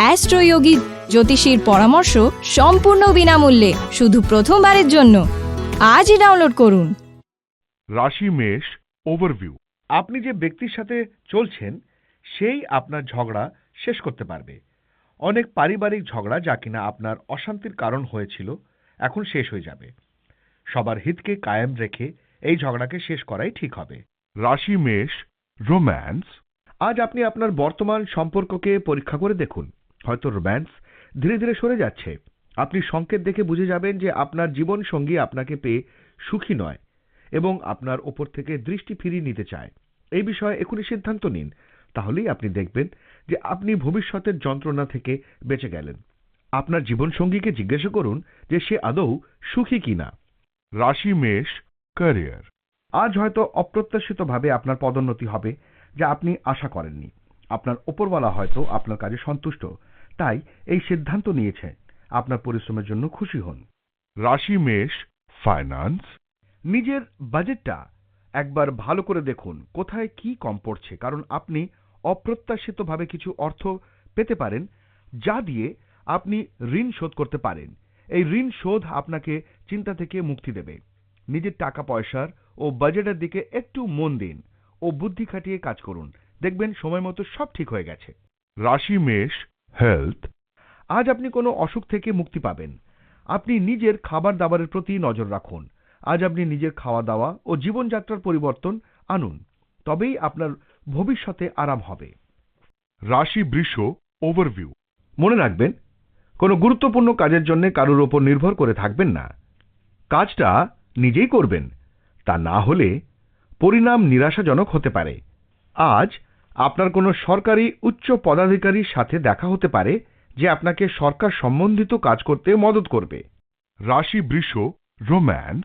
অ্যাস্ট্রোয়োগী জ্যোতিষীর পরামর্শ সম্পূর্ণ বিনামূল্যে, শুধু প্রথমবারের জন্য। আজই ডাউনলোড করুন। রাশি মেষ ওভারভিউ আপনি যে ব্যক্তির সাথে চলছেন, সেই আপনার ঝগড়া শেষ করতে পারবে। অনেক পারিবারিক ঝগড়া যা কিনা আপনার অশান্তির কারণ হয়েছিল, এখন শেষ হয়ে যাবে। সবার হিতকে কায়েম রেখে এই ঝগড়াকে শেষ করাই ঠিক হবে। রাশি মেষ রোম্যান্স আজ আপনি আপনার বর্তমান সম্পর্ককে পরীক্ষা করে দেখুন। হয়তো রোম্যান্স ধীরে ধীরে সরে যাচ্ছে। আপনি সংকেত দেখে বুঝে যাবেন যে আপনার জীবন সঙ্গী আপনাকে পেয়ে সুখী নয় এবং আপনার ওপর থেকে দৃষ্টি ফিরিয়ে নিতে চায়। এই বিষয়ে এখনই সিদ্ধান্ত নিন। তাহলেই আপনি দেখবেন যে আপনি ভবিষ্যতের যন্ত্রণা থেকে বেঁচে গেলেন। আপনার জীবনসঙ্গীকে জিজ্ঞাসা করুন যে সে আদৌ সুখী কিনা। রাশি মেষ ক্যারিয়ার। আজ হয়তো অপ্রত্যাশিতভাবে আপনার পদোন্নতি হবে যা আপনি আশা করেননি। আপনার ওপরওয়ালা হয়তো আপনার কাজে সন্তুষ্ট। তাই এই সিদ্ধান্ত নিয়েছে। আপনার পরিশ্রমের জন্য খুশি হন। রাশি মেষ ফাইন্যান্স নিজের বাজেটটা একবার ভালো করে দেখুন কোথায় কি কম পড়ছে কারণ আপনি অপ্রত্যাশিতভাবে কিছু অর্থ পেতে পারেন যা দিয়ে আপনি ঋণ শোধ করতে পারেন। এই ঋণ শোধ আপনাকে চিন্তা থেকে মুক্তি দেবে। নিজের টাকা পয়সার ও বাজেটের দিকে একটু মন দিন ও বুদ্ধি খাটিয়ে কাজ করুন। দেখবেন সময় মতো সব ঠিক হয়ে গেছে। রাশি মেষ হেলথ আজ আপনি কোনো অসুখ থেকে মুক্তি পাবেন। আপনি নিজের খাবার দাবারের প্রতি নজর রাখুন। আজ আপনি নিজের খাওয়া দাওয়া ও জীবনযাত্রার পরিবর্তন আনুন। তবেই আপনার ভবিষ্যতে আরাম হবে। রাশি বৃষ ওভারভিউ মনে রাখবেন, কোনো গুরুত্বপূর্ণ কাজের জন্য কারোর ওপর নির্ভর করে থাকবেন না। কাজটা নিজেই করবেন, তা না হলে পরিণাম নিরাশাজনক হতে পারে। আজ আপনার কোনো সরকারি উচ্চ পদাধিকারীর সাথে দেখা হতে পারে যে আপনাকে সরকার সম্বন্ধিত কাজ করতে মদত করবে। রাশি বৃষ, রোম্যান্স।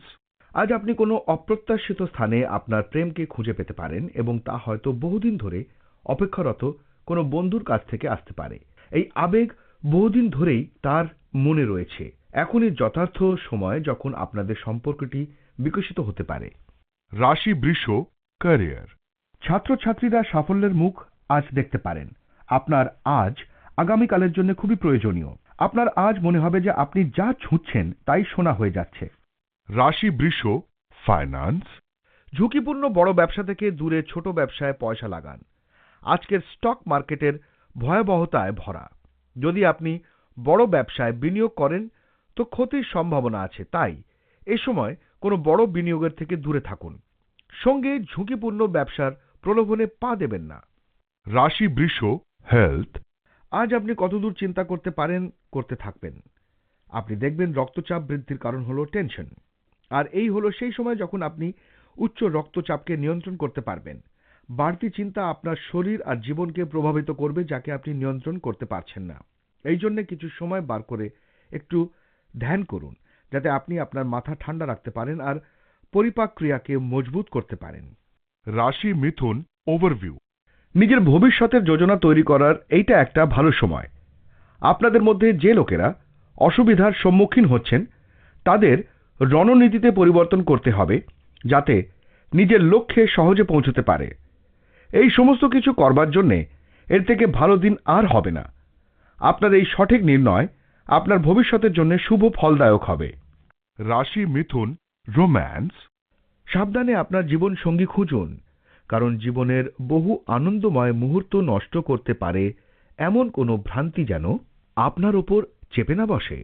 আজ আপনি কোনো অপ্রত্যাশিত স্থানে আপনার প্রেমকে খুঁজে পেতে পারেন এবং তা হয়তো বহুদিন ধরে অপেক্ষারত কোনো বন্ধুর কাছ থেকে আসতে পারে। এই আবেগ বহুদিন ধরেই তার মনে রয়েছে। এখনই যথার্থ সময় যখন আপনাদের সম্পর্কটি বিকশিত হতে পারে। রাশি বৃষ, ক্যারিয়ার। ছাত্রছাত্রীরা সাফল্যের মুখ আজ দেখতে পারেন। আপনার আজ আগামীকালের জন্য খুবই প্রয়োজনীয়। আপনার আজ মনে হবে যে আপনি যা ছুঁচ্ছেন তাই শোনা হয়ে যাচ্ছে। রাশি বৃষ ফাইন্যান্স ঝুঁকিপূর্ণ বড় ব্যবসা থেকে দূরে ছোট ব্যবসায় পয়সা লাগান। আজকের স্টক মার্কেটের ভয়াবহতায় ভরা। যদি আপনি বড় ব্যবসায় বিনিয়োগ করেন তো ক্ষতির সম্ভাবনা আছে। তাই এ সময় কোনো বড় বিনিয়োগের থেকে দূরে থাকুন। সঙ্গে ঝুঁকিপূর্ণ ব্যবসার প্রলোভনে পা দেবেন না। রাশি বৃষ, হেলথ, আজ আপনি কতদূর চিন্তা করতে পারেন, করতে থাকবেন। আপনি দেখবেন রক্তচাপ বৃদ্ধির কারণ হলো টেনশন। আর এই হলো সেই সময় যখন আপনি উচ্চ রক্তচাপকে নিয়ন্ত্রণ করতে পারবেন। বাড়তি চিন্তা আপনার শরীর আর জীবনকে প্রভাবিত করবে, যাকে আপনি নিয়ন্ত্রণ করতে পারছেন না। এই জন্য কিছু সময় বার করে একটু ধ্যান করুন, যাতে আপনি আপনার মাথা ঠান্ডা রাখতে পারেন আর পরিপাক ক্রিয়াকে মজবুত করতে পারেন। রাশি মিথুন ওভারভিউ নিজের ভবিষ্যতের যোজনা তৈরি করার এইটা একটা ভালো সময়। আপনাদের মধ্যে যে লোকেরা অসুবিধার সম্মুখীন হচ্ছেন তাদের রণনীতিতে পরিবর্তন করতে হবে যাতে নিজের লক্ষ্যে সহজে পৌঁছতে পারে। এই সমস্ত কিছু করবার জন্যে এর থেকে ভালো দিন আর হবে না। আপনার এই সঠিক নির্ণয় আপনার ভবিষ্যতের জন্য শুভ ফলদায়ক হবে। রাশি মিথুন রোম্যান্স। সাবধানে আপনার জীবন সঙ্গী খুঁজুন, কারণ জীবনের বহু আনন্দময় মুহূর্ত নষ্ট করতে পারে এমন কোনো ভ্রান্তি যেন আপনার ওপর চেপে না বসে।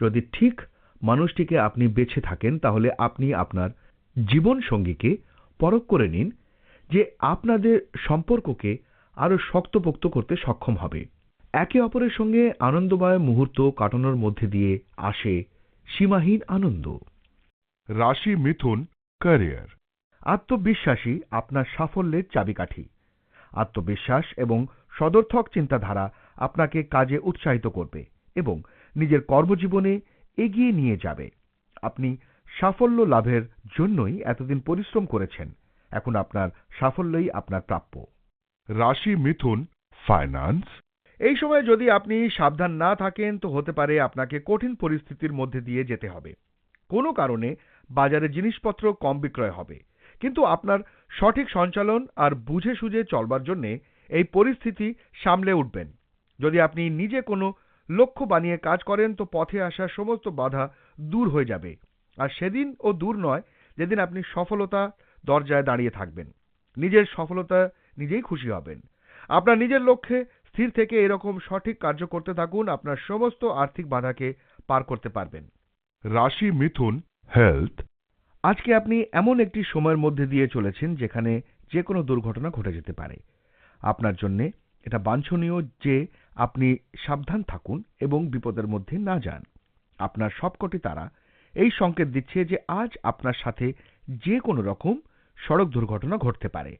যদি ঠিক মানুষটিকে আপনি বেছে থাকেন, তাহলে আপনি আপনার জীবন সঙ্গীকে পরখ করে নিন, যে আপনাদের সম্পর্ককে আরও শক্তপোক্ত করতে সক্ষম হবে। একে অপরের সঙ্গে আনন্দময় মুহূর্ত কাটানোর মধ্যে দিয়ে আসে সীমাহীন আনন্দ। রাশি মিথুন ক্যারিয়ার আত্মবিশ্বাসী আপনার সাফল্যের চাবিকাঠি। আত্মবিশ্বাস এবং সদর্থক চিন্তাধারা আপনাকে কাজে উৎসাহিত করবে এবং নিজের কর্মজীবনে এগিয়ে নিয়ে যাবে। আপনি সাফল্য লাভের জন্যই এতদিন পরিশ্রম করেছেন। এখন আপনার সাফল্যই আপনার প্রাপ্য। রাশি মিথুন ফাইন্যান্স এই সময় যদি আপনি সাবধান না থাকেন তো হতে পারে আপনাকে কঠিন পরিস্থিতির মধ্যে দিয়ে যেতে হবে। কোনো কারণে বাজারে জিনিসপত্র কম বিক্রয় হবে। কিন্তু আপনার সঠিক সঞ্চালন আর বুঝে সুঝে চলবার জন্যে এই পরিস্থিতি সামলে উঠবেন। যদি আপনি নিজে কোনো লক্ষ্য বানিয়ে কাজ করেন, তো পথে আসা সমস্ত বাধা দূর হয়ে যাবে। আর সেদিন ও দূর নয়, যেদিন আপনি সফলতা দরজায় দাঁড়িয়ে থাকবেন। নিজের সফলতা নিজেই খুশি হবেন। আপনার নিজের লক্ষ্যে স্থির থেকে এরকম সঠিক কার্য করতে থাকুন, আপনার সমস্ত আর্থিক বাধাকে পার করতে পারবেন। রাশি মিথুন হেলথ আজকে আপনি এমন একটি সময়ের মধ্যে দিয়ে চলেছেন যেখানে যে কোনো দুর্ঘটনা ঘটে যেতে পারে। আপনার জন্যে এটা বাঞ্ছনীয় যে আপনি সাবধান থাকুন এবং বিপদের মধ্যে না যান। আপনার সবকটি তারা এই সংকেত দিচ্ছে যে আজ আপনার সাথে যে কোনো রকম সড়ক দুর্ঘটনা ঘটতে পারে।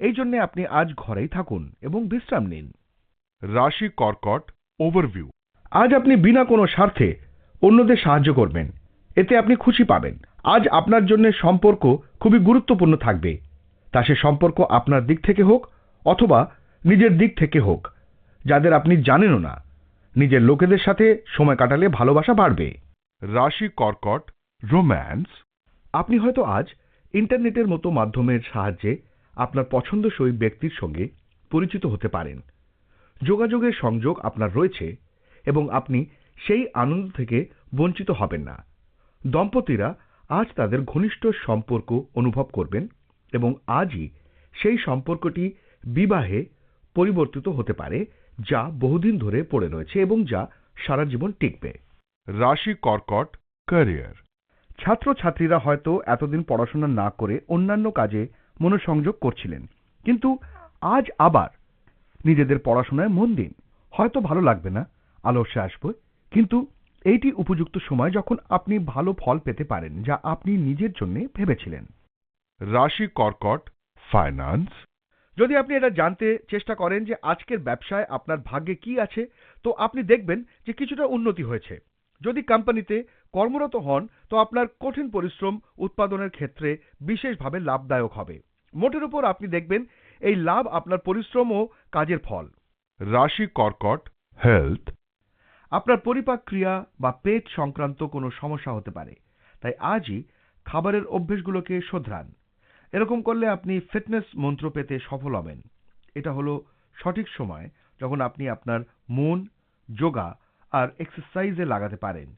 এই জন্য আপনি আজ ঘরেই থাকুন এবং বিশ্রাম নিন। রাশি কর্কট ওভারভিউ আজ আপনি বিনা কোনো স্বার্থে অন্যদের সাহায্য করবেন। এতে আপনি খুশি পাবেন। আজ আপনার জন্য সম্পর্ক খুবই গুরুত্বপূর্ণ থাকবে। তা সে সম্পর্ক আপনার দিক থেকে হোক অথবা নিজের দিক থেকে হোক যাদের আপনি জানেনও না। নিজের লোকেদের সাথে সময় কাটালে ভালোবাসা বাড়বে। রাশি কর্কট রোম্যান্স। আপনি হয়তো আজ ইন্টারনেটের মতো মাধ্যমের সাহায্যে আপনার পছন্দসই ব্যক্তির সঙ্গে পরিচিত হতে পারেন। যোগাযোগের সংযোগ আপনার রয়েছে এবং আপনি সেই আনন্দ থেকে বঞ্চিত হবেন না। দম্পতিরা আজ তাদের ঘনিষ্ঠ সম্পর্ক অনুভব করবেন এবং আজই সেই সম্পর্কটি বিবাহে পরিবর্তিত হতে পারে যা বহুদিন ধরে পড়ে রয়েছে এবং যা সারা জীবন টিকবে। রাশি কর্কট ক্যারিয়ার ছাত্রছাত্রীরা হয়তো এতদিন পড়াশোনা না করে অন্যান্য কাজে মনোসংযোগ করছিলেন কিন্তু আজ আবার নিজেদের পড়াশোনায় মন দিন। হয়তো ভালো লাগবে না আলস্যে আসবে কিন্তু এইটি উপযুক্ত সময় যখন আপনি ভালো ফল পেতে পারেন যা আপনি নিজের জন্য ভেবেছিলেন। রাশি কর্কট ফাইন্যান্স যদি আপনি এটা জানতে চেষ্টা করেন যে আজকের ব্যবসায় আপনার ভাগ্যে কি আছে তো আপনি দেখবেন যে কিছুটা উন্নতি হয়েছে। যদি কোম্পানিতে কর্মরত হন তো আপনার কঠিন পরিশ্রম উৎপাদনের ক্ষেত্রে বিশেষভাবে লাভদায়ক হবে। মোটের উপর আপনি দেখবেন এই লাভ আপনার পরিশ্রম ও কাজের ফল। রাশি কর্কট হেলথ আপনার পরিপাক ক্রিয়া বা পেট সংক্রান্ত কোনো সমস্যা হতে পারে। তাই আজই খাবারের অভ্যেসগুলোকে শোধরান। এরকম করলে আপনি ফিটনেস মন্ত্র পেতে সফল হবেন। এটা হলো সঠিক সময় যখন আপনি আপনার মন যোগা আর এক্সারসাইজে লাগাতে পারেন।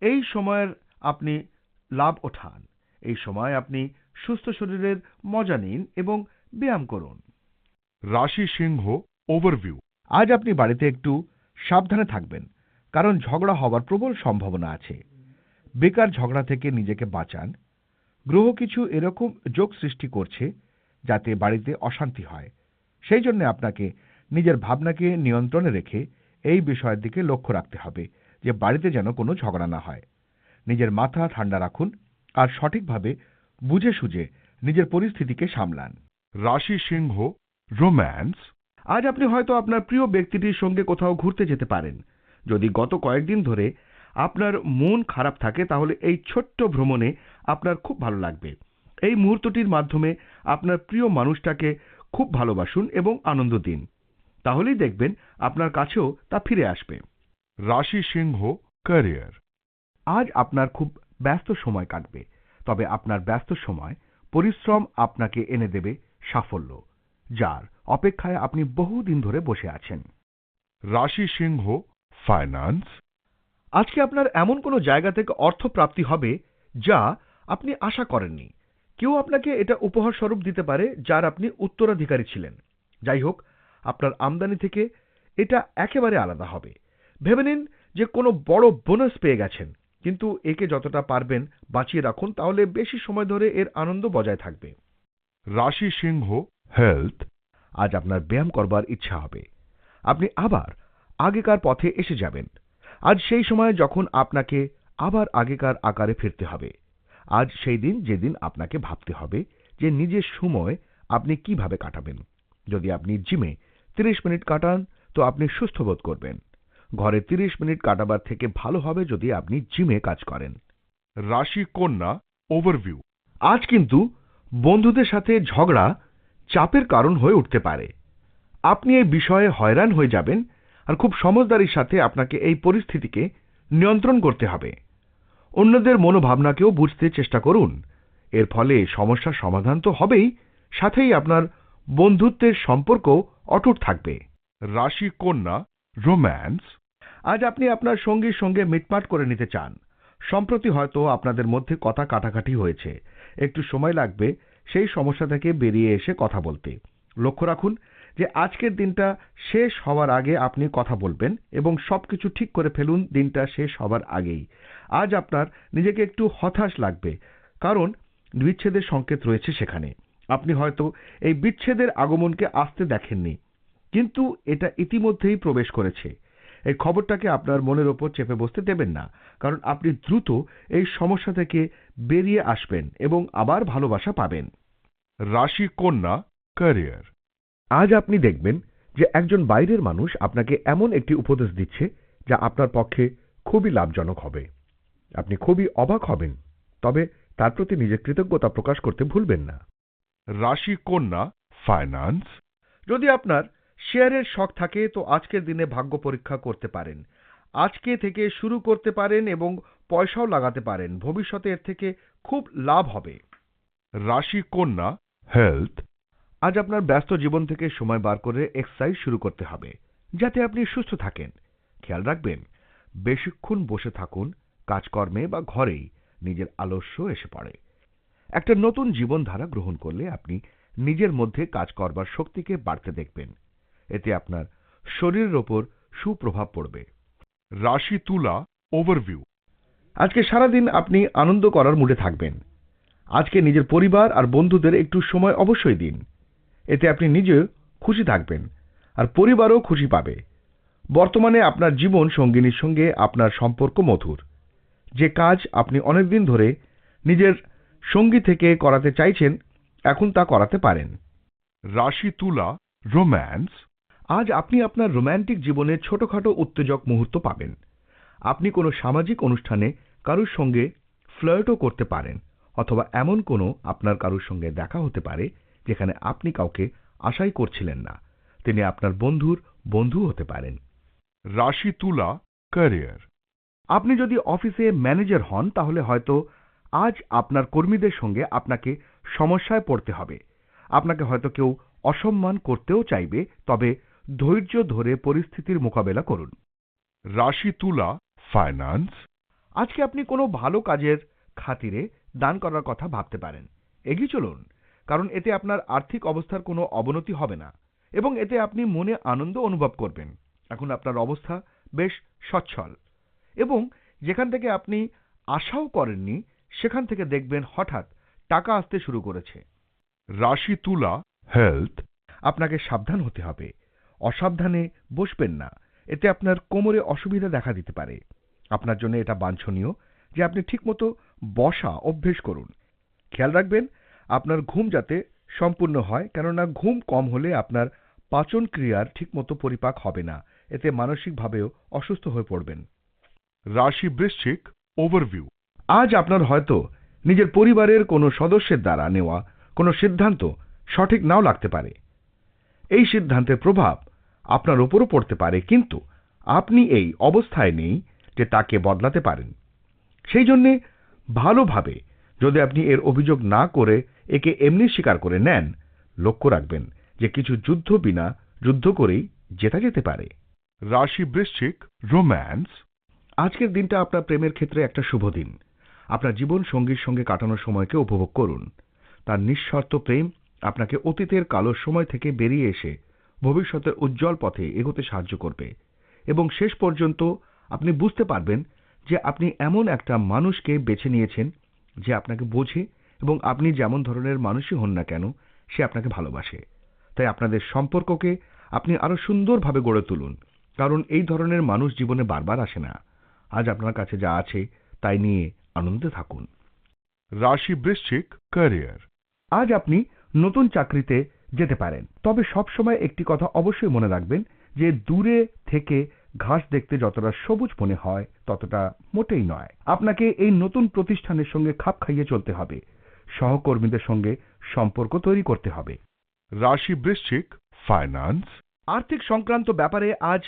এই সময়ের আপনি লাভ ওঠান। এই সময় আপনি সুস্থ শরীরের মজা নিন এবং ব্যায়াম করুন। রাশি সিংহ ওভারভিউ। আজ আপনি বাড়িতে একটু সাবধানে থাকবেন। কারণ ঝগড়া হওয়ার প্রবল সম্ভাবনা আছে। বেকার ঝগড়া থেকে নিজেকে বাঁচান। গ্রহ কিছু এরকম যোগ সৃষ্টি করছে যাতে বাড়িতে অশান্তি হয়। সেই জন্য আপনাকে নিজের ভাবনাকে নিয়ন্ত্রণে রেখে এই বিষয়ের দিকে লক্ষ্য রাখতে হবে যে বাড়িতে যেন কোনো ঝগড়া না হয়। নিজের মাথা ঠান্ডা রাখুন আর সঠিকভাবে বুঝে সুঝে নিজের পরিস্থিতিকে সামলান। রাশি সিংহ, রোম্যান্স। আজ আপনি হয়তো আপনার প্রিয় ব্যক্তিটির সঙ্গে কোথাও ঘুরতে যেতে পারেন। যদি গত কয়েকদিন ধরে আপনার মন খারাপ থাকে, তাহলে এই ছোট্ট ভ্রমণে আপনার খুব ভালো লাগবে। এই মুহূর্তটির মাধ্যমে আপনার প্রিয় মানুষটাকে খুব ভালোবাসুন এবং আনন্দ দিন। তাহলেই দেখবেন আপনার কাছেও তা ফিরে আসবে। রাশি সিংহ, ক্যারিয়ার। আজ আপনার খুব ব্যস্ত সময় কাটবে, তবে আপনার ব্যস্ত সময়, পরিশ্রম আপনাকে এনে দেবে সাফল্য, যার অপেক্ষায় আপনি বহুদিন ধরে বসে আছেন। রাশি সিংহ ফাইন্যান্স আজকে আপনার এমন কোনো জায়গা থেকে অর্থ প্রাপ্তি হবে যা আপনি আশা করেননি। কেউ আপনাকে এটা উপহার স্বরূপ দিতে পারে যার আপনি উত্তরাধিকারী ছিলেন। যাই হোক আপনার আমদানি থেকে এটা একেবারে আলাদা হবে। ভেবে নিন যে কোনো বড় বোনাস পেয়ে গেছেন কিন্তু একে যতটা পারবেন বাঁচিয়ে রাখুন তাহলে বেশি সময় ধরে এর আনন্দ বজায় থাকবে। রাশি সিংহ হেলথ আজ আপনার ব্যায়াম করবার ইচ্ছা হবে। আপনি আবার আগেকার পথে এসে যাবেন। আজ সেই সময় যখন আপনাকে আবার আগেকার আকারে ফিরতে হবে। আজ সেই দিন যেদিন আপনাকে ভাবতে হবে যে নিজের সময় আপনি কীভাবে কাটাবেন। যদি আপনি জিমে 30 মিনিট কাটান, তো আপনি সুস্থ বোধ করবেন। ঘরে 30 মিনিট কাটাবার থেকে ভালো হবে যদি আপনি জিমে কাজ করেন। রাশি কন্যা ওভারভিউ আজ কিন্তু বন্ধুদের সাথে ঝগড়া চাপের কারণ হয়ে উঠতে পারে। আপনি এই বিষয়ে হয়রান হয়ে যাবেন আর খুব সমঝদারির সাথে আপনাকে এই পরিস্থিতিকে নিয়ন্ত্রণ করতে হবে। অন্যদের মনোভাবনাকেও বুঝতে চেষ্টা করুন। এর ফলে সমস্যার সমাধান তো হবেই সাথেই আপনার বন্ধুত্বের সম্পর্ক অটুট থাকবে। রাশি কন্যা romance, আজ আপনি আপনার সঙ্গীর সঙ্গে মিটমাট করে নিতে চান। সম্প্রতি হয়তো আপনাদের মধ্যে কথা কাটাকাটি হয়েছে। একটু সময় লাগবে সেই সমস্যা থেকে বেরিয়ে এসে কথা বলতে। লক্ষ্য রাখুন যে আজকের দিনটা শেষ হওয়ার আগে আপনি কথা বলবেন এবং সবকিছু ঠিক করে ফেলুন দিনটা শেষ হওয়ার আগেই। আজ আপনার নিজেকে একটু হতাশ লাগবে কারণ বিচ্ছেদের সংকেত রয়েছে সেখানে। আপনি হয়তো এই বিচ্ছেদের আগমনকে আসতে দেখেননি কিন্তু এটা ইতিমধ্যেই প্রবেশ করেছে। এই খবরটাকে আপনার মনের ওপর চেপে বসতে দেবেন না কারণ আপনি দ্রুত এই সমস্যা থেকে বেরিয়ে আসবেন এবং আবার ভালোবাসা পাবেন। রাশি কন্যা career, আজ আপনি দেখবেন যে একজন বাইরের মানুষ আপনাকে এমন একটি উপদেশ দিচ্ছে যা আপনার পক্ষে খুবই লাভজনক হবে। আপনি খুবই অবাক হবেন তবে তার প্রতি নিজের কৃতজ্ঞতা প্রকাশ করতে ভুলবেন না। রাশি কন্যা finance, যদি আপনার শেয়ারের শখ থাকে তো আজকের দিনে ভাগ্য পরীক্ষা করতে পারেন। আজকে থেকে শুরু করতে পারেন এবং পয়সাও লাগাতে পারেন। ভবিষ্যতে এর থেকে খুব লাভ হবে। রাশি কন্যা health, আজ আপনার ব্যস্ত জীবন থেকে সময় বার করে এক্সারসাইজ শুরু করতে হবে যাতে আপনি সুস্থ থাকেন। খেয়াল রাখবেন বেশিক্ষণ বসে থাকুন কাজকর্মে বা ঘরেই নিজের আলস্য এসে পড়ে। একটা নতুন জীবনধারা গ্রহণ করলে আপনি নিজের মধ্যে কাজ করবার শক্তিকে বাড়তে দেখবেন। এতে আপনার শরীরের ওপর সুপ্রভাব পড়বে। রাশি তুলা ওভারভিউ আজকে সারাদিন আপনি আনন্দ করার মুডে থাকবেন। আজকে নিজের পরিবার আর বন্ধুদের একটু সময় অবশ্যই দিন। এতে আপনি নিজে খুশি থাকবেন আর পরিবারও খুশি পাবে। বর্তমানে আপনার জীবন সঙ্গিনীর সঙ্গে আপনার সম্পর্ক মধুর। যে কাজ আপনি অনেকদিন ধরে নিজের সঙ্গী থেকে করাতে চাইছেন এখন তা করাতে পারেন। রাশি তুলা romance, আজ আপনি আপনার রোম্যান্টিক জীবনে ছোটখাটো উত্তেজক মুহূর্ত পাবেন। আপনি কোনো সামাজিক অনুষ্ঠানে কারুর সঙ্গে ফ্লার্টও করতে পারেন অথবা এমন কোনো আপনার কারুর সঙ্গে দেখা হতে পারে যেখানে আপনি কাউকে আশাই করছিলেন না। তিনি আপনার বন্ধুর বন্ধু হতে পারেন। রাশি তুলা career, আপনি যদি অফিসে ম্যানেজার হন তাহলে হয়তো আজ আপনার কর্মীদের সঙ্গে আপনাকে সমস্যায় পড়তে হবে। আপনাকে হয়তো কেউ অসম্মান করতেও চাইবে তবে ধৈর্য ধরে পরিস্থিতির মোকাবেলা করুন। রাশি তুলা finance, আজকে আপনি কোনো ভালো কাজের খাতিরে দান করার কথা ভাবতে পারেন। এগিয়ে চলুন। কারণ এতে আপনার আর্থিক অবস্থার কোনো অবনতি হবে না এবং এতে আপনি মনে আনন্দ অনুভব করবেন। এখন আপনার অবস্থা বেশ সচ্ছল এবং যেখান থেকে আপনি আশাও করেননি সেখান থেকে দেখবেন হঠাৎ টাকা আসতে শুরু করেছে। রাশি তুলা health, আপনাকে সাবধান হতে হবে। অসাবধানে বসবেন না। এতে আপনার কোমরে অসুবিধা দেখা দিতে পারে। আপনার জন্য এটা বাঞ্ছনীয় যে আপনি ঠিকমতো বসা অভ্যেস করুন। খেয়াল রাখবেন আপনার ঘুম যাতে সম্পূর্ণ হয়, কেননা ঘুম কম হলে আপনার পাচন ক্রিয়ার ঠিকমতো পরিপাক হবে না। এতে মানসিকভাবেও অসুস্থ হয়ে পড়বেন। রাশি বৃশ্চিক ওভারভিউ আজ আপনার হয়তো নিজের পরিবারের কোনো সদস্যের দ্বারা নেওয়া কোনো সিদ্ধান্ত সঠিক নাও লাগতে পারে। এই সিদ্ধান্তের প্রভাব আপনার উপরও পড়তে পারে, কিন্তু আপনি এই অবস্থায় নেই যে তাকে বদলাতে পারেন। সেই জন্যে ভালোভাবে যদি আপনি এর অভিযোগ না করে একে এমনি স্বীকার করে নেন, লক্ষ্য রাখবেন যে কিছু যুদ্ধ বিনা যুদ্ধ করেই জেতা যেতে পারে। রাশি বৃশ্চিক, রোম্যান্স। আজকের দিনটা আপনার প্রেমের ক্ষেত্রে একটা শুভ দিন। আপনার জীবন সঙ্গীর সঙ্গে কাটানোর সময়কে উপভোগ করুন। তার নিঃস্বার্থ প্রেম আপনাকে অতীতের কালো সময় থেকে বেরিয়ে এসে ভবিষ্যতের উজ্জ্বল পথে এগোতে সাহায্য করবে। এবং শেষ পর্যন্ত আপনি বুঝতে পারবেন যে আপনি এমন একটা মানুষকে বেছে নিয়েছেন যে আপনাকে বোঝে এবং আপনি যেমন ধরনের মানুষই হন না কেন সে আপনাকে ভালোবাসে। তাই আপনাদের সম্পর্ককে আপনি আরও সুন্দরভাবে গড়ে তুলুন কারণ এই ধরনের মানুষ জীবনে বারবার আসে না। আজ আপনার কাছে যা আছে তাই নিয়ে আনন্দে থাকুন। রাশি বৃশ্চিক ক্যারিয়ার আজ আপনি নতুন চাকরিতে যেতে পারেন তবে সব সময় একটি কথা অবশ্যই মনে রাখবেন যে দূরে থেকে ঘাস দেখতে যতটা সবুজ মনে হয় ততটা মোটেই নয়। আপনাকে এই নতুন প্রতিষ্ঠানের সঙ্গে খাপ খাইয়ে চলতে হবে। সহকর্মীদের সঙ্গে সম্পর্ক তৈরি করতে হবে। রাশি বৃশ্চিক finance, আর্থিক সংক্রান্ত ব্যাপারে আজ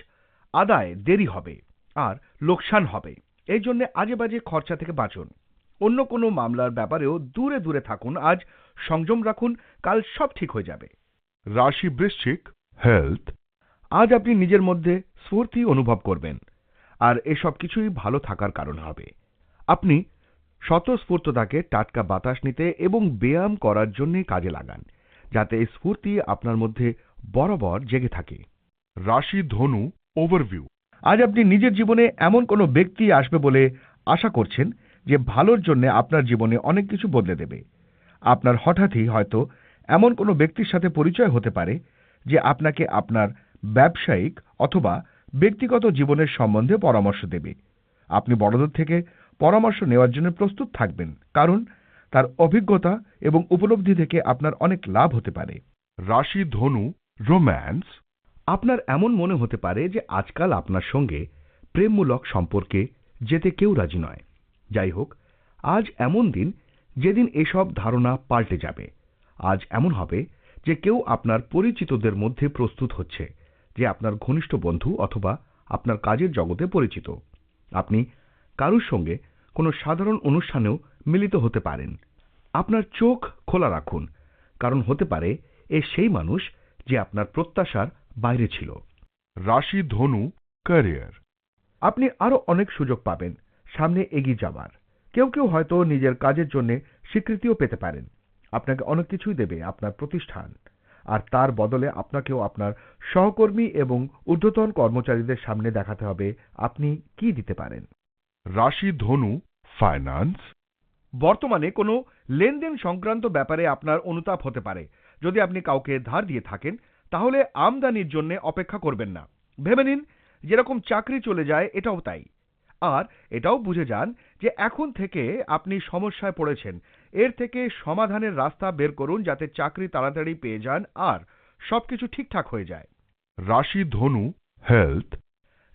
আদায় দেরি হবে আর লোকসান হবে। এই জন্য আজে বাজে খরচা থেকে বাঁচুন। অন্য কোনো মামলার ব্যাপারেও দূরে দূরে থাকুন। আজ সংযম রাখুন। কাল সব ঠিক হয়ে যাবে। রাশি বৃশ্চিক health, আজ আপনি নিজের মধ্যে স্ফূর্তি অনুভব করবেন আর এসব কিছুই ভালো থাকার কারণ হবে। আপনি স্বতঃস্ফূর্ততাকে টাটকা বাতাস নিতে এবং ব্যায়াম করার জন্য কাজে লাগান যাতে এই স্ফূর্তি আপনার মধ্যে বরাবর জেগে থাকে। রাশি ধনু ওভারভিউ আজ আপনি নিজের জীবনে এমন কোনো ব্যক্তি আসবে বলে আশা করছেন যে ভালোর জন্য আপনার জীবনে অনেক কিছু বদলে দেবে। আপনার হঠাৎই হয়তো এমন কোনো ব্যক্তির সাথে পরিচয় হতে পারে যে আপনাকে আপনার ব্যবসায়িক অথবা ব্যক্তিগত জীবনের সম্বন্ধে পরামর্শ দেবে। আপনি বড়দের থেকে পরামর্শ নেওয়ার জন্য প্রস্তুত থাকবেন, কারণ তার অভিজ্ঞতা এবং উপলব্ধি থেকে আপনার অনেক লাভ হতে পারে। রাশি, ধনু, রোম্যান্স, আপনার এমন মনে হতে পারে যে আজকাল আপনার সঙ্গে প্রেমমূলক সম্পর্কে যেতে কেউ রাজি নয়। যাই হোক, আজ এমন দিন যেদিন এসব ধারণা পাল্টে যাবে। আজ এমন হবে যে কেউ আপনার পরিচিতদের মধ্যে প্রস্তুত হচ্ছে। যে আপনার ঘনিষ্ঠ বন্ধু অথবা আপনার কাজের জগতে পরিচিত। আপনি কারুর সঙ্গে কোনো সাধারণ অনুষ্ঠানেও মিলিত হতে পারেন। আপনার চোখ খোলা রাখুন কারণ হতে পারে এ সেই মানুষ যে আপনার প্রত্যাশার বাইরে ছিল। রাশি ধনু ক্যারিয়ার। আপনি আরও অনেক সুযোগ পাবেন সামনে এগিয়ে যাবার। কেউ কেউ হয়তো নিজের কাজের জন্য স্বীকৃতিও পেতে পারেন। আপনাকে অনেক কিছুই দেবে আপনার প্রতিষ্ঠান। আর তার বদলে আপনাকেও আপনার সহকর্মী এবং ঊর্ধ্বতন কর্মচারীদের সামনে দেখাতে হবে আপনি কি দিতে পারেন। রাশি ধনু ফাইন্যান্স বর্তমানে কোনো লেনদেন সংক্রান্ত ব্যাপারে আপনার অনুতাপ হতে পারে। যদি আপনি কাউকে ধার দিয়ে থাকেন তাহলে আমদানির জন্য অপেক্ষা করবেন না। ভেবে নিন যেরকম চাকরি চলে যায় এটাও তাই। আর এটাও বুঝে যান যে এখন থেকে আপনি সমস্যায় পড়েছেন এর থেকে সমাধানের রাস্তা বের করুন যাতে চাকরি তাড়াতাড়ি পেয়ে যান আর সবকিছু ঠিকঠাক হয়ে যায়। রাশি ধনু হেলথ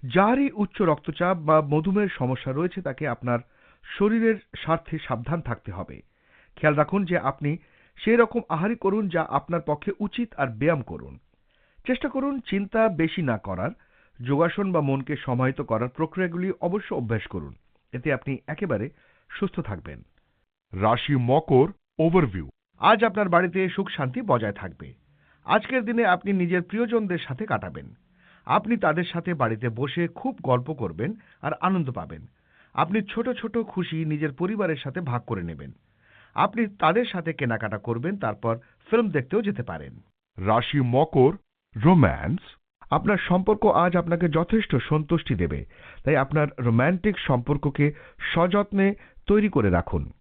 যারই উচ্চ রক্তচাপ বা মধুমেহের সমস্যা রয়েছে তাকে আপনার শরীরের স্বার্থে সাবধান থাকতে হবে। খেয়াল রাখুন যে আপনি সেই রকম আহারই করুন যা আপনার পক্ষে উচিত আর ব্যায়াম করুন। চেষ্টা করুন চিন্তা বেশি না করার। যোগাসন বা মনকে সমাহিত করার প্রক্রিয়াগুলি অবশ্য অভ্যাস করুন। এতে আপনি একেবারে সুস্থ থাকবেন। রাশি মকর ওভারভিউ আজ আপনার বাড়িতে সুখ শান্তি বজায় থাকবে। আজকের দিনে আপনি নিজের প্রিয়জনদের সাথে কাটাবেন। আপনি তাদের সাথে বাড়িতে বসে খুব গল্প করবেন আর আনন্দ পাবেন। আপনি ছোট ছোট খুশি নিজের পরিবারের সাথে ভাগ করে নেবেন। আপনি তাদের সাথে কেনাকাটা করবেন তারপর ফিল্ম দেখতেও যেতে পারেন। রাশি মকর রোম্যান্স আপনার সম্পর্ক আজ আপনাকে যথেষ্ট সন্তুষ্টি দেবে। তাই আপনার রোম্যান্টিক সম্পর্ককে সযত্নে তৈরি করে রাখুন।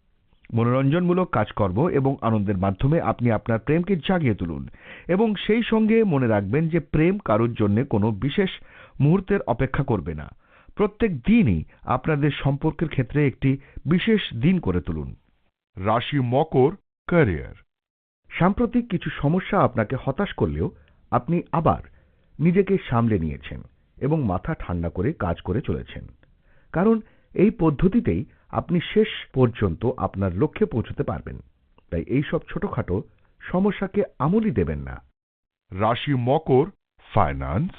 মনোরঞ্জনমূলক কাজকর্ম এবং আনন্দের মাধ্যমে আপনি আপনার প্রেমকে জাগিয়ে তুলুন এবং সেই সঙ্গে মনে রাখবেন যে প্রেম কারোর জন্য কোনো বিশেষ মুহূর্তের অপেক্ষা করবে না। প্রত্যেক দিনই আপনাদের সম্পর্কের ক্ষেত্রে একটি বিশেষ দিন করে তুলুন। রাশি মকর ক্যারিয়ার সাম্প্রতিক কিছু সমস্যা আপনাকে হতাশ করলেও আপনি আবার নিজেকে সামলে নিয়েছেন এবং মাথা ঠান্ডা করে কাজ করে চলেছেন। কারণ এই পদ্ধতিতেই আপনি শেষ পর্যন্ত আপনার লক্ষ্যে পৌঁছতে পারবেন। তাই এই সব ছোটখাটো সমস্যাকে আমলই দেবেন না। রাশি মকর ফাইন্যান্স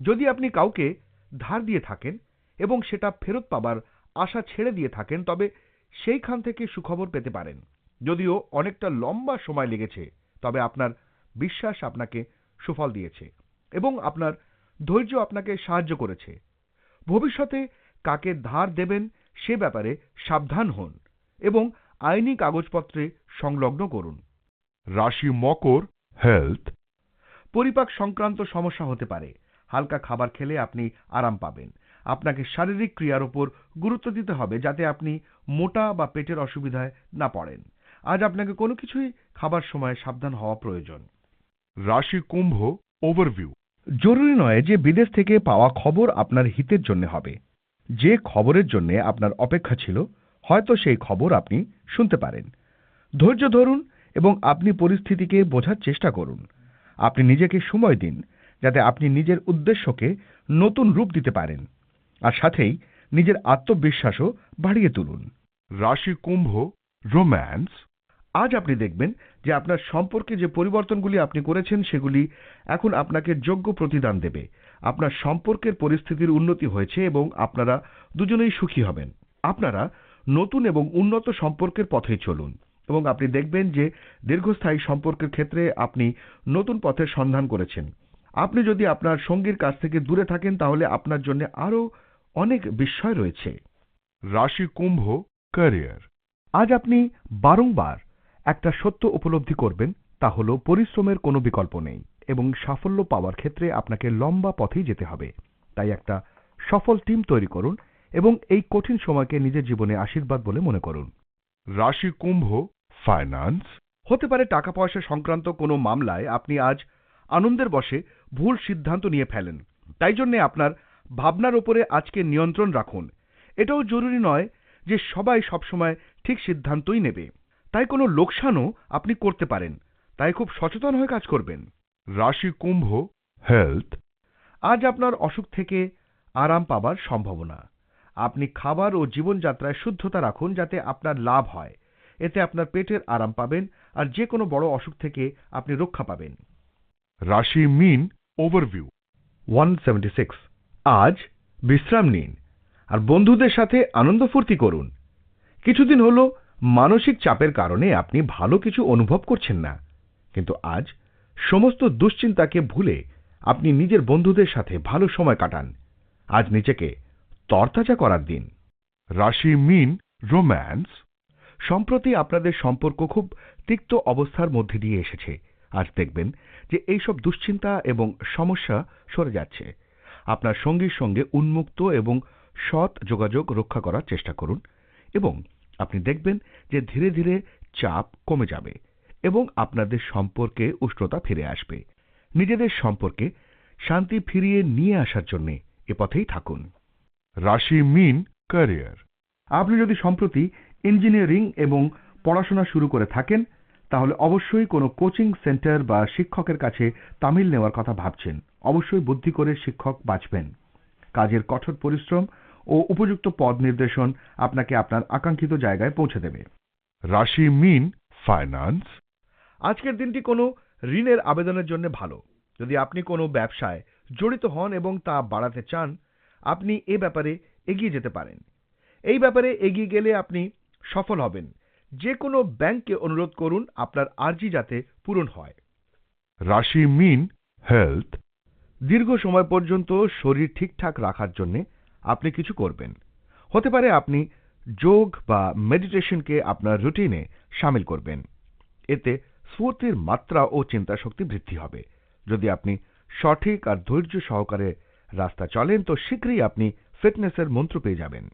যদি আপনি কাউকে ধার দিয়ে থাকেন এবং সেটা ফেরত পাবার আশা ছেড়ে দিয়ে থাকেন তবে সেইখান থেকে সুখবর পেতে পারেন। যদিও অনেকটা লম্বা সময় লেগেছে তবে আপনার বিশ্বাস আপনাকে সুফল দিয়েছে এবং আপনার ধৈর্য আপনাকে সাহায্য করেছে। ভবিষ্যতে কাকে ধার দেবেন সে ব্যাপারে সাবধান হন এবং আইনি কাগজপত্রে সংলগ্ন করুন। রাশি মকর হেলথ পরিপাক সংক্রান্ত সমস্যা হতে পারে। হালকা খাবার খেলে আপনি আরাম পাবেন। আপনাকে শারীরিক ক্রিয়ার ওপর গুরুত্ব দিতে হবে যাতে আপনি মোটা বা পেটের অসুবিধায় না পড়েন। আজ আপনাকে কোনো কিছুই খাবার সময় সাবধান হওয়া প্রয়োজন। রাশি কুম্ভ ওভারভিউ জরুরি নয় যে বিদেশ থেকে পাওয়া খবর আপনার হিতের জন্য হবে। যে খবরের জন্য আপনার অপেক্ষা ছিল হয়তো সেই খবর আপনি শুনতে পারেন। ধৈর্য ধরুন এবং আপনি পরিস্থিতিকে বোঝার চেষ্টা করুন। আপনি নিজেকে সময় দিন যাতে আপনি নিজের উদ্দেশ্যকে নতুন রূপ দিতে পারেন। আর সাথেই নিজের আত্মবিশ্বাসও বাড়িয়ে তুলুন। রাশি কুম্ভ রোম্যান্স আজ আপনি দেখবেন যে আপনার সম্পর্কে যে পরিবর্তনগুলি আপনি করেছেন সেগুলি এখন আপনাকে যোগ্য প্রতিদান দেবে। আপনার সম্পর্কের পরিস্থিতির উন্নতি হয়েছে এবং আপনারা দুজনেই সুখী হবেন। আপনারা নতুন এবং উন্নত সম্পর্কের পথেই চলুন এবং আপনি দেখবেন যে দীর্ঘস্থায়ী সম্পর্কের ক্ষেত্রে আপনি নতুন পথের সন্ধান করেছেন। আপনি যদি আপনার সঙ্গীর কাছ থেকে দূরে থাকেন তাহলে আপনার জন্য আরও অনেক বিস্ময় রয়েছে। রাশি কুম্ভ ক্যারিয়ার আজ আপনি বারংবার একটা সত্য উপলব্ধি করবেন তা হল পরিশ্রমের কোনো বিকল্প নেই। এবং সাফল্য পাওয়ার ক্ষেত্রে আপনাকে লম্বা পথেই যেতে হবে। তাই একটা সফল টিম তৈরি করুন এবং এই কঠিন সময়কে নিজের জীবনে আশীর্বাদ বলে মনে করুন। রাশি কুম্ভ ফাইন্যান্স হতে পারে টাকা পয়সা সংক্রান্ত কোনো মামলায় আপনি আজ আনন্দের বশে ভুল সিদ্ধান্ত নিয়ে ফেলেন। তাই জন্যে আপনার ভাবনার ওপরে আজকে নিয়ন্ত্রণ রাখুন। এটাও জরুরি নয় যে সবাই সবসময় ঠিক সিদ্ধান্তই নেবে। তাই কোনো লোকসানও আপনি করতে পারেন। তাই খুব সচেতন হয়ে কাজ করবেন। রাশি কুম্ভ হেলথ আজ আপনার অসুখ থেকে আরাম পাবার সম্ভাবনা। আপনি খাবার ও জীবনযাত্রায় শুদ্ধতা রাখুন যাতে আপনার লাভ হয়। এতে আপনার পেটের আরাম পাবেন আর যে কোনো বড় অসুখ থেকে আপনি রক্ষা পাবেন। রাশি মিন ওভারভিউ ওয়ান আজ বিশ্রাম নিন আর বন্ধুদের সাথে আনন্দ ফুর্তি করুন। কিছুদিন হল মানসিক চাপের কারণে আপনি ভালো কিছু অনুভব করছেন না। কিন্তু আজ সমস্ত দুশ্চিন্তাকে ভুলে আপনি নিজের বন্ধুদের সাথে ভালো সময় কাটান। আজ নিজেকে তরতাজা করার দিন। রাশি মিন রোম্যান্স। সম্প্রতি আপনাদের সম্পর্ক খুব তিক্ত অবস্থার মধ্যে দিয়ে এসেছে। আজ দেখবেন যে এইসব দুশ্চিন্তা এবং সমস্যা সরে যাচ্ছে। আপনার সঙ্গীর সঙ্গে উন্মুক্ত এবং সৎ যোগাযোগ রক্ষা করার চেষ্টা করুন এবং আপনি দেখবেন যে ধীরে ধীরে চাপ কমে যাবে। এবং আপনাদের সম্পর্কে উষ্ণতা ফিরে আসবে। নিজেদের সম্পর্কে শান্তি ফিরিয়ে নিয়ে আসার জন্য এ পথেই থাকুন। রাশি মিন ক্যারিয়ার। আপনি যদি সম্প্রতি ইঞ্জিনিয়ারিং এবং পড়াশোনা শুরু করে থাকেন, তাহলে অবশ্যই কোনো কোচিং সেন্টার বা শিক্ষকের কাছে তামিল নেওয়ার কথা ভাবছেন। অবশ্যই বুদ্ধি করে শিক্ষক বাঁচবেন। কাজের কঠোর পরিশ্রম ও উপযুক্ত পদ নির্দেশন আপনাকে আপনার আকাঙ্ক্ষিত জায়গায় পৌঁছে দেবে। রাশি মিন ফাইন্যান্স। আজকের দিনটি কোনো ঋণের আবেদনের জন্য ভালো। যদি আপনি কোনো ব্যবসায় জড়িত হন এবং তা বাড়াতে চান আপনি এ ব্যাপারে এগিয়ে যেতে পারেন। এই ব্যাপারে এগিয়ে গেলে আপনি সফল হবেন। যে কোনো ব্যাংককে অনুরোধ করুন আপনার আর্জি যাতে পূরণ হয়। রাশি মিন হেলথ। দীর্ঘ সময় পর্যন্ত শরীর ঠিকঠাক রাখার জন্য আপনি কিছু করবেন। হতে পারে আপনি যোগ বা মেডিটেশনকে আপনার রুটিনে সামিল করবেন। এতে স্ফূর্তির মাত্রা ও চিন্তাশক্তি বৃদ্ধি হবে। যদি আপনি সঠিক আর ধৈর্য সহকারে রাস্তা চলেন, তো শীঘ্রই আপনি ফিটনেসের মন্ত্র পেয়ে যাবেন।